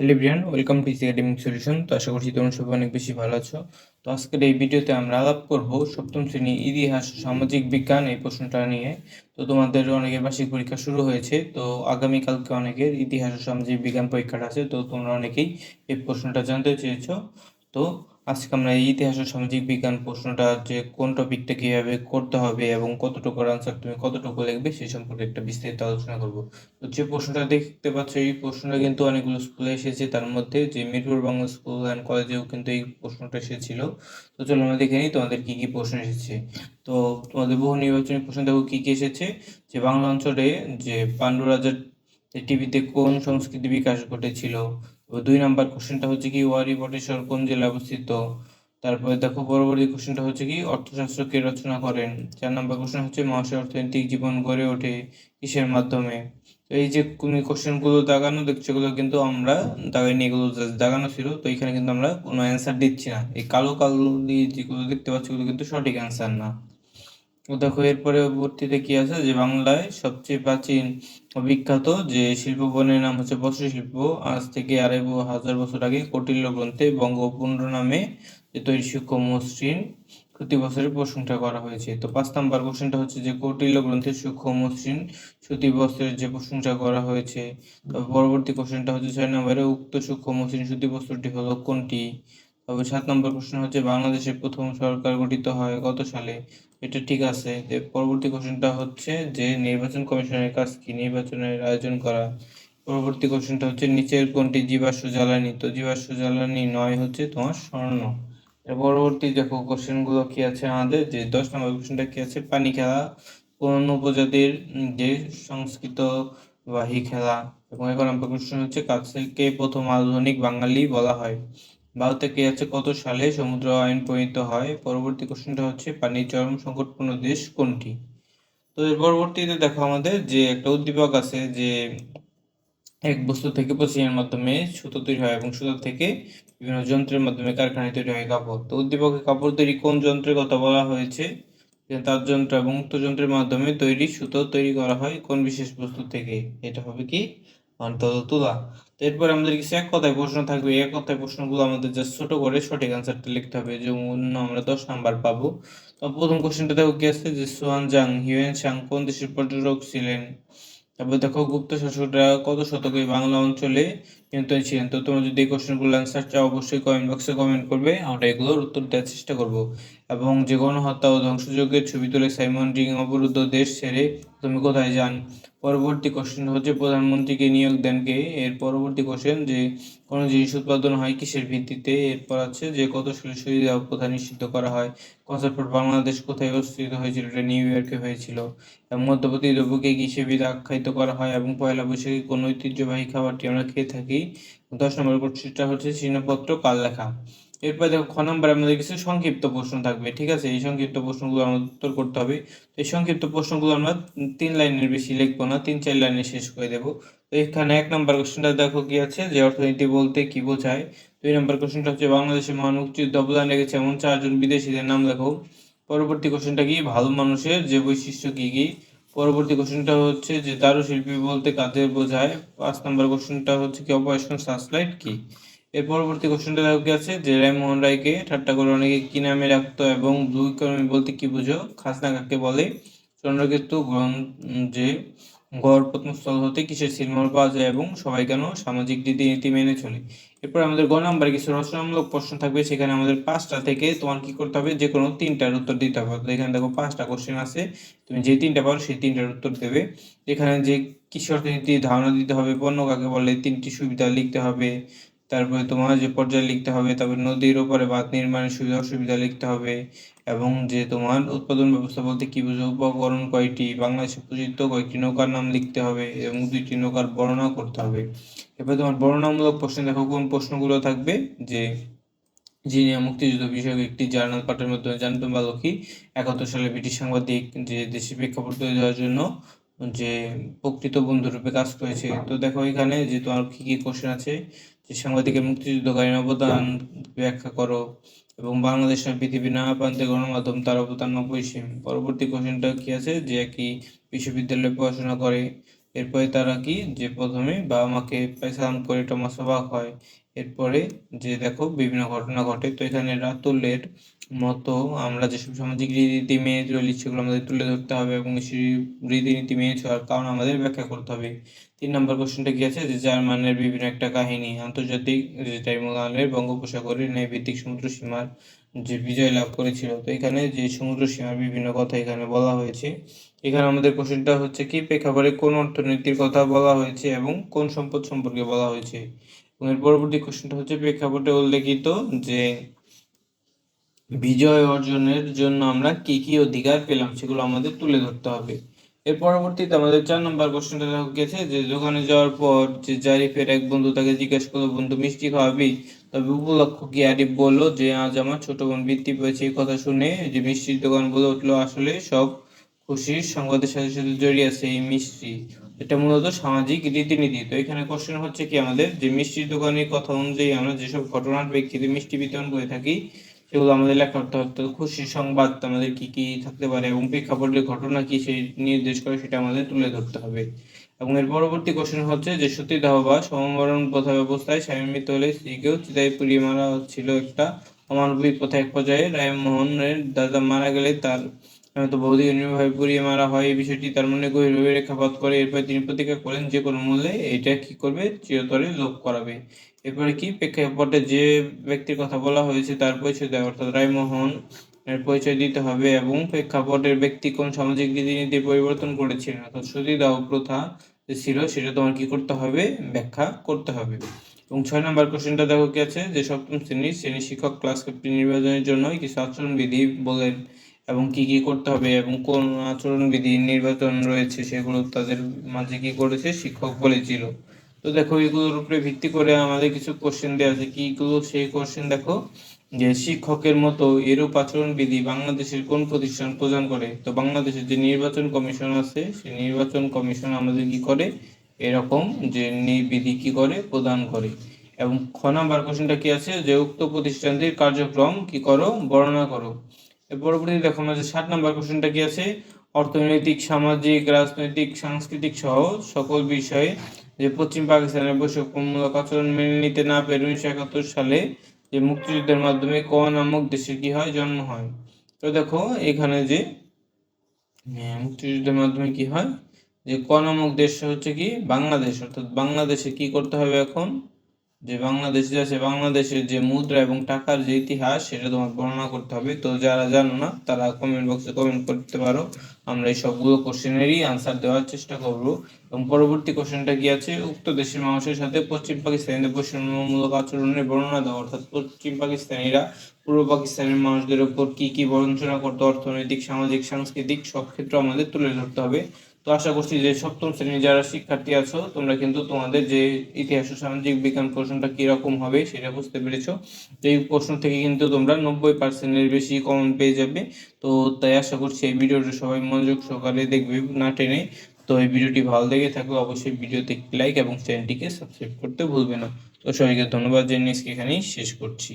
Hello Brian welcome to EC academic solution তো আশা করছি তোমরা সবাই অনেক বেশি ভালো আছো। তো আজকের এই ভিডিওতে আমরা আলাপ করব সপ্তম শ্রেণি ইতিহাস সামাজিক বিজ্ঞান এই প্রশ্নটা নিয়ে। তো তোমাদের অনেকের বার্ষিক পরীক্ষা শুরু হয়েছে, তো আগামীকালকে অনেকের ইতিহাস ও সামাজিক বিজ্ঞান পরীক্ষাটা আছে, তো তোমরা অনেকেই এই প্রশ্নটা জানতে চেয়েছ। তো আজকে আমরা এই ইতিহাস ও সামাজিক বিজ্ঞান প্রশ্নটা যে কোন টপিকটা কীভাবে করতে হবে এবং কতটুকু আনসার তুমি কতটুকু লিখবে সেই সম্পর্কে একটা বিস্তারিত আলোচনা করব। তো যে প্রশ্নটা দেখতে পাচ্ছ, এই প্রশ্নটা কিন্তু অনেকগুলো স্কুলে এসেছে। তার মধ্যে যে মিরপুর বাংলা স্কুল অ্যান্ড কলেজেও কিন্তু এই প্রশ্নটা এসেছিল। তো চলো আমরা দেখে নিই তোমাদের কি কি প্রশ্ন এসেছে। তো তোমাদের বহু নির্বাচনী প্রশ্ন দেখো কি কি এসেছে। যে বাংলা অঞ্চলে যে পাণ্ডু রাজার টিভিতে কোন সংস্কৃতি বিকাশ ঘটেছিল? দুই নাম্বার কোশ্চেনটা হচ্ছে কি, ওয়ারি বটেশ্বর কোন জেলায় অবস্থিত? তারপরে দেখো, পরবর্তী কোশ্চেনটা হচ্ছে কি, অর্থশাস্ত্র কে রচনা করেন? চার নাম্বার কোশ্চেন হচ্ছে মানুষের অর্থনৈতিক জীবন গড়ে ওঠে কিসের মাধ্যমে? তো এই যে কোশ্চেনগুলো দাগানো দেখছ, এগুলো কিন্তু আমরা দাগাই নিয়ে এগুলো দাগানো ছিল, তো এখানে কিন্তু আমরা কোনো অ্যান্সার দিচ্ছি না। এই কালো কালো দিয়ে যেগুলো দেখতে পাচ্ছি, এগুলো কিন্তু সঠিক অ্যান্সার না। দেখো এর পরবর্তীতে কি আছে? যে বাংলায় সবচেয়ে প্রাচীন বিখ্যাত যে শিল্পবনের নাম হচ্ছে বস্ত্র শিল্প আজ থেকে আড়াই হাজার বছর আগে কৌটিল্য গ্রন্থে বঙ্গপুণ্ড নামে যে তৈরি সূক্ষ্ম মসৃণ প্রতি বছরের প্রশংসা করা হয়েছে। তো পাঁচ নাম্বার কোশ্চেনটা হচ্ছে যে কৌটিল্য গ্রন্থের সূক্ষ্ম মসৃণ সুতি বস্ত্রের যে প্রশংসা করা হয়েছে। তবে পরবর্তী কোশ্চেনটা হচ্ছে ছয় নম্বরে, উক্ত সূক্ষ্ম মসৃণ সুতি বস্ত্রটি হলো কোনটি? তবে সাত নম্বর প্রশ্ন হচ্ছে, বাংলাদেশের প্রথম সরকার গঠিত হয় কত সালে? এটা ঠিক আছে। এর পরবর্তী কোশ্চেনটা হচ্ছে যে, নির্বাচন কমিশনের কাজ কি? নির্বাচনের আয়োজন করা। পরবর্তী কোশ্চেনটা হচ্ছে, নিচের কোনটি জীবাশ্ম জ্বালানি? তো জীবাশ্ম জ্বালানি নয় হচ্ছে তোমার স্বর্ণ। পরবর্তী দেখো, কোশ্চেনগুলো কি আছে আমাদের? যে, দশ নম্বর কোশ্চেনটা কি আছে? পানি খেলা কোন উপজাতির যে সংস্কৃত বাহী খেলা? এবং এগারো নম্বর কোশ্চেন হচ্ছে কাছকে প্রথম আধুনিক বাঙালি বলা হয়? ভারতে কে আছে, কত সালে সমুদ্র আইন প্রণীত হয়? পরবর্তী কোশ্চেনটা হচ্ছে, পানির চরম সংকটপূর্ণ দেশ কোনটি? তো এর পরবর্তীতে দেখো আমাদের যে একটা উদ্দীপক আছে যে এক বস্তু থেকে প্রক্রিয়ার মাধ্যমে সুতো তৈরি হয় এবং সুতো থেকে বিভিন্ন যন্ত্রের মাধ্যমে কারখানায় তৈরি হয় কাপড়। তো উদ্দীপকে কাপড় তৈরি কোন যন্ত্রের কথা বলা হয়েছে? তার যন্ত্র এবং উক্ত যন্ত্রের মাধ্যমে তৈরি সুতো তৈরি করা হয় কোন বিশেষ বস্তু থেকে? এটা হবে কি? অন্তত তুলা। তো এরপর আমাদের কিছু এক কথায় প্রশ্ন থাকবে। এক কথায় প্রশ্নগুলো আমাদের জাস্ট ছোট করে সঠিক আনসারটা লিখতে হবে। যেমন আমরা দশ নাম্বার পাবো। তো প্রথম কোশ্চেনটা দেখো কি আছে? যে সুয়ান জাং, হিউয়েন সাং কোন দেশের পর্যটক ছিলেন? তারপর দেখো গুপ্ত শাসকরা কত শতকে বাংলা অঞ্চলে নিয়ন্ত্রণ ছিলেন? তো তোমরা যদি এই কোশ্চেনগুলো অ্যান্সার চাও, অবশ্যই কমেন্ট বক্সে কমেন্ট করবে। আমরা এগুলোর উত্তর দেওয়ার চেষ্টা করব। এবং যে গণহত্যা ও ধ্বংসযজ্ঞের ছবি তুলে সাইমন রিং অবরুদ্ধ দেশ ছেড়ে তুমি কোথায় যান? পরবর্তী কোশ্চেন হচ্ছে প্রধানমন্ত্রীকে নিয়োগ দেন কে? এর পরবর্তী কোশ্চেন যে কোনো জিনিস উৎপাদন হয় কিসের ভিত্তিতে? এরপর আছে যে কত সালে শহীদ প্রথা নিষিদ্ধ করা হয়? কনসার্ট বাংলাদেশ কোথায় অবস্থিত হয়েছিল? এটা নিউ ইয়র্কে হয়েছিল। মধ্যবর্তী দ্রব্যকে হিসেবে আখ্যায়িত করা হয় এবং পয়লা বৈশাখে কোন ঐতিহ্যবাহী খাবারটি আমরা খেয়ে থাকি? দশ নম্বর কোশ্চেনটা হচ্ছে চিহ্নপত্র কাল লেখা? এরপর দেখো, খ নম্বর আমাদের কিছু সংক্ষিপ্ত প্রশ্ন থাকবে, ঠিক আছে? এই সংক্ষিপ্ত প্রশ্নগুলো আমাদের উত্তর করতে হবে। এই সংক্ষিপ্ত প্রশ্নগুলো আমরা তিন লাইনের বেশি লিখব না, তিন চার লাইনে শেষ করে দেবো। তো এখানে এক নম্বর কোশ্চেনটা দেখো কি আছে? যে অর্থনীতি বলতে কি বোঝায়? দুই নম্বর কোশ্চেনটা হচ্ছে, বাংলাদেশের মহান মুক্তিযুদ্ধ অবদান রেখেছে এমন চারজন বিদেশিদের নাম লেখো। পরবর্তী কোশ্চেনটা কি? ভালো মানুষের যে বৈশিষ্ট্য কি কি? পরবর্তী কোশ্চেনটা হচ্ছে যে, দারুশিল্পী বলতে কাদের বোঝায়? পাঁচ নম্বর কোশ্চেনটা হচ্ছে কি অপারেশন সার্চলাইট কি? এর পরবর্তী কোশ্চেনটা কি আছে? যে রামমোহন রায়কে ঠাট্টা করে অনেকে কি নামে রাখতো এবং ব্লু ইকোনমি বলতে কি বুঝো? খাসনা কাকে বলে? চন্দ্রকেতু যে গড় প্রত্নস্থল হতে কিসের সিলমোহর পাওয়া যায় এবং সবাই কেন সামাজিক রীতিনীতি মেনে চলে? এরপর আমাদের গ নাম্বারে কিছু রচনামূলক প্রশ্ন থাকবে, সেখানে আমাদের পাঁচটা থেকে তোমার কি করতে হবে? যে কোনো তিনটার উত্তর দিতে হবে। তো এখানে দেখো পাঁচটা কোশ্চেন আছে, তুমি যে তিনটা পারো সেই তিনটার উত্তর দেবে। এখানে যে কৃষি অর্থনীতি, ধারণা দিতে হবে, পণ্য কাকে বলে, তিনটি সুবিধা লিখতে হবে তারপরে তোমার যে পর্যায়ে লিখতে হবে, তারপরে নদীর ওপরে বাঁধ নির্মাণের সুবিধা অসুবিধা লিখতে হবে এবং যে তোমার উৎপাদন ব্যবস্থা বলতে কি বুঝো, উপকরণ কয়টি, বাংলাদেশে প্রচলিত কয়েকটি নৌকার নাম লিখতে হবে এবং দুইটি নৌকার বর্ণনা করতে হবে। এরপরে তোমার বর্ণনামূলক প্রশ্ন দেখো, কোন প্রশ্নগুলো থাকবে? যে যিনি মুক্তিযুদ্ধ বিষয়ক একটি জার্নাল পাঠের মাধ্যমে জানতে পারল কি একাত্তর সালে ব্রিটিশ সাংবাদিক যে দেশের প্রেক্ষাপট তৈরি দেওয়ার জন্য যে প্রকৃত বন্ধুরূপে কাজ করেছে। তো দেখো এখানে যে তোমার কি কি কোশ্চেন আছে সাংবাদিকের মুক্তিযুদ্ধকালীন অবদান ব্যাখ্যা করো এবং বাংলাদেশ পৃথিবীর নানা প্রান্তে গণমাধ্যম তার অবদান অপরিসীম পরবর্তী কোশ্চেনটা কি আছে? যে একই বিশ্ববিদ্যালয়ে পড়াশোনা করে, এরপরে তারা কি? যে প্রথমে বাবা মাকে সালাম করে টমাস অবাক হয়, এরপরে যে দেখো বিভিন্ন ঘটনা ঘটে। তো এখানে রাতুলের মতো আমরা যেসব সামাজিক রীতিনীতি মেনে চলি, সেগুলো আমাদের তুলে ধরতে হবে এবং সেই রীতিনীতি মেনে চলার কারণ আমাদের ব্যাখ্যা করতে হবে। তিন নম্বর কোশ্চেনটা কি আছে? যে জার্মানের বিভিন্ন একটা কাহিনী, আন্তর্জাতিক টাইমগানের বঙ্গোপসাগরের ন্যায়ভিত্তিক সমুদ্র সীমার যে বিজয় লাভ করেছিল। তো এখানে যে সমুদ্র সীমার বিভিন্ন কথা এখানে বলা হয়েছে। এখানে আমাদের কোশ্চেনটা হচ্ছে, কি প্রেক্ষাপটে কোন অর্থনীতির কথা বলা হয়েছে এবং কোন সম্পদ সম্পর্কে বলা হয়েছে? এবং এর পরবর্তী কোশ্চেনটা হচ্ছে, প্রেক্ষাপটে উল্লেখিত যে বিজয় অর্জনের জন্য আমরা কি কি অধিকার পেলাম সেগুলো আমাদের তুলে ধরতে হবে। এর পরবর্তীতে আমাদের চার নম্বর কোশ্চেনটা গেছে যে, দোকানে যাওয়ার পর যে জারিফের এক বন্ধু তাকে জিজ্ঞেস করল, বন্ধু, মিষ্টি খাওয়াবি? তবে উপলক্ষ কি আরিফ বলল যে, আজ আমার ছোট বোন বৃত্তি পেয়েছে। এই কথা শুনে যে মিষ্টির দোকান বলে উঠল, আসলে সব খুশির সংবাদের সাথে সাথে জড়িয়ে আছে এই মিষ্টি। এটা মূলত সামাজিক রীতিনীতি। তো এখানে কোশ্চেন হচ্ছে কি আমাদের? যে মিষ্টির দোকানের কথা অনুযায়ী আমরা যেসব ঘটনার প্রেক্ষিতে মিষ্টি বিতরণ করে থাকি সেগুলো আমাদের লেখা করতে হবে খুশির সংবাদ আমাদের কি কি থাকতে পারে এবং প্রেক্ষাপটের ঘটনা কি সেই নির্দেশ করে সেটা আমাদের তুলে ধরতে হবে। এবং এর পরবর্তী কোশ্চেন হচ্ছে যে সতীদাহ বা সমবরণ প্রথা ব্যবস্থায় স্বামী মৃত্যু হলে স্ত্রীকেও চিতায় পুড়িয়ে মারা হচ্ছিল একটা অমানবিক প্রথা। এক পর্যায়ে রায়মোহনের দাদা মারা গেলে তার তো বৌদি ভাবে পুড়িয়ে মারা হয় এই বিষয়টি তার মনে গভীরভাবে রেখাপাত করে। এরপর তিনি প্রতিজ্ঞা করেন যে কোনো মূল্যে এটা কি করবে? চিরতরে লোপ করাবে। এরপরে কি প্রেক্ষাপটে যে ব্যক্তির কথা বলা হয়েছে তার পরিচয় দেয়, অর্থাৎ রায়মোহন এর পরিচয় দিতে হবে এবং প্রেক্ষাপটের ব্যক্তি কোন সামাজিক রীতিনীতি পরিবর্তন করেছিলেন, অর্থাৎ সতীদাহ প্রথা যে ছিল সেটা তোমার কি করতে হবে? ব্যাখ্যা করতে হবে। এবং ছয় নম্বর কোশ্চেনটা দেখো কি আছে? যে সপ্তম শ্রেণির শ্রেণি শিক্ষক ক্লাস ক্যাপ্টেন নির্বাচনের জন্য কিছু আচরণবিধি বলেন এবং কি কি করতে হবে এবং কোন আচরণবিধি নির্বাচন রয়েছে সেগুলো তাদের মাঝে কি করেছে শিক্ষক বলেছিল। তো দেখো, এগুলোর উপরে ভিত্তি করে আমাদের কিছু কোশ্চেন দেওয়া আছে। কিগুলো সেই কোশ্চেন দেখো, যে শিক্ষকের মতো এরূপ আচরণবিধি বাংলাদেশের কোন প্রতিষ্ঠান প্রদান করে? তো বাংলাদেশের যে নির্বাচন কমিশন আছে, সেই নির্বাচন কমিশন আমাদের কি করে? এরকম যে বিধি কি করে? প্রদান করে। এবং খ নাম্বার কোশ্চেনটা কি আছে? যে উক্ত প্রতিষ্ঠানটির কার্যক্রম কি করো? বর্ণনা করো। পরবর্তী দেখো আমাদের ষাট নাম্বার কোশ্চেনটা কি আছে? অর্থনৈতিক, সামাজিক, রাজনৈতিক, সাংস্কৃতিক সহ সকল বিষয়ে যে পশ্চিম পাকিস্তানের বৈষম্যমূলক আচরণ মেনে নিতে না পেরে উনিশশো একাত্তর সালে যে মুক্তিযুদ্ধের মাধ্যমে ক নামক দেশে কি হয়? জন্ম হয়। তো দেখো, এখানে যে মুক্তিযুদ্ধের মাধ্যমে কি হয়? যে ক নামক দেশ হচ্ছে কি? বাংলাদেশ। অর্থাৎ বাংলাদেশে কি করতে হবে এখন? যে বাংলাদেশ আছে, বাংলাদেশের যে মুদ্রা এবং টাকার যে ইতিহাস, সেটা তোমার বর্ণনা করতে হবে। তো যারা জানো না, তারা কমেন্ট বক্সে কমেন্ট করতে পারো। আমরা এই সবগুলো কোশ্চেনেরই আনসার দেওয়ার চেষ্টা করব। এবং পরবর্তী কোশ্চেনটা কি আছে? উক্ত দেশের মানুষের সাথে পশ্চিম পাকিস্তানিদের বৈষম্যমূলক আচরণের বর্ণনা দেওয়া অর্থাৎ পশ্চিম পাকিস্তানিরা পূর্ব পাকিস্তানের মানুষদের উপর কি কি বঞ্চনা করতো? অর্থনৈতিক, সামাজিক, সাংস্কৃতিক সব ক্ষেত্র আমাদের তুলে ধরতে হবে। তো আশা করছি যে সপ্তম শ্রেণির যারা শিক্ষার্থী আছো, তোমরা কিন্তু তোমাদের যে ইতিহাস ও সামাজিক বিজ্ঞান প্রশ্নটা কীরকম হবে সেটা বুঝতে পেরেছ। এই প্রশ্ন থেকে কিন্তু তোমরা নব্বই পার্সেন্টের বেশি কমন পেয়ে যাবে। তো তাই আশা করছি এই ভিডিওটা সবাই মনোযোগ সহকারে দেখবে না টেনে। তো এই ভিডিওটি ভালো লেগে থাকলে অবশ্যই ভিডিওতে লাইক এবং চ্যানেলটিকে সাবস্ক্রাইব করতে ভুলবে না। তো সবাইকে ধন্যবাদ জানিয়ে এখানেই শেষ করছি।